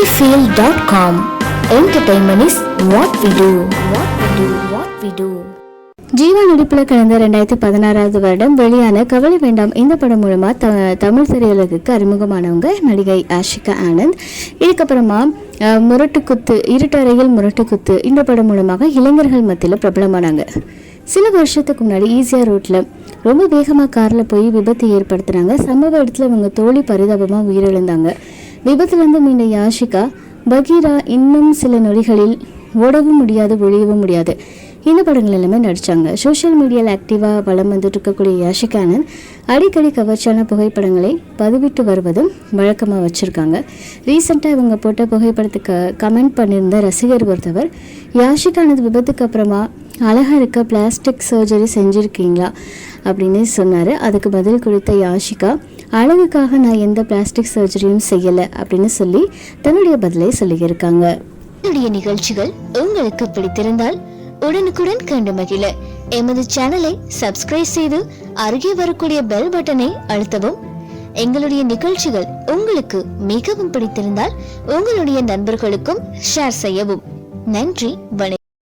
sunnyfield.com. Entertainment is what we do. What we do. What we do. Jeeva நடிப்பில் கடந்த ரெண்டாயிரத்தி பதினாறாவது வருடம் வெளியான கவலை வேண்டாம் இந்த படம் மூலமாக த தமிழ் திரையுலகுக்கு அறிமுகமானவங்க நடிகை ஆஷிகா ஆனந்த் இதுக்கப்புறமா முரட்டுக்குத்து இருட்டறையில் முரட்டுக்குத்து இந்த படம் மூலமாக இளைஞர்கள் மத்தியில் பிரபலமானாங்க சில வருஷத்துக்கு முன்னாடி ஈஸியாக ரோட்டில் ரொம்ப வேகமாக காரில் போய் விபத்து ஏற்படுத்துனாங்க சம்பவ இடத்துல அவங்க தோழி பரிதாபமாக உயிரிழந்தாங்க விபத்துலேருந்து மீண்ட யாஷிகா பகீரா இன்னும் சில நொடிகளில் ஓடவும் முடியாது ஒழியவும் முடியாது. இந்த படங்கள் எல்லாமே நடித்தாங்க சோஷியல் மீடியாவில் ஆக்டிவாக வளம் வந்துட்டு இருக்கக்கூடிய யாஷிகானன் அடிக்கடி கவர்ச்சியான புகைப்படங்களை பதிவிட்டு வருவதும் வழக்கமாக வச்சுருக்காங்க. ரீசெண்டாக இவங்க போட்ட புகைப்படத்துக்கு கமெண்ட் பண்ணியிருந்த ரசிகர் ஒருத்தவர் யாஷிகானது விபத்துக்கு அப்புறமா அழகாக இருக்க பிளாஸ்டிக் சர்ஜரி செஞ்சுருக்கீங்களா? அப்படின்னு சொன்னார். அதுக்கு பதில் கொடுத்த யாஷிகா அழகுக்காக நான் எந்த பிளாஸ்டிக் சர்ஜரியும் செய்யலை அப்படின்னு சொல்லி தன்னுடைய பதிலை சொல்லியிருக்காங்க. என்னுடைய நிகழ்ச்சிகள் உங்களுக்கு பிடித்திருந்தால் உடனுக்குடன் கண்டு மகிழ. எமது சேனலை சப்ஸ்கிரைப் செய்து அருகே வரக்கூடிய பெல் பட்டனை அழுத்தவும். எங்களுடைய நிகழ்ச்சிகள் உங்களுக்கு மிகவும் பிடித்திருந்தால் உங்களுடைய நண்பர்களுக்கும் ஷேர் செய்யவும். நன்றி வணக்கம்.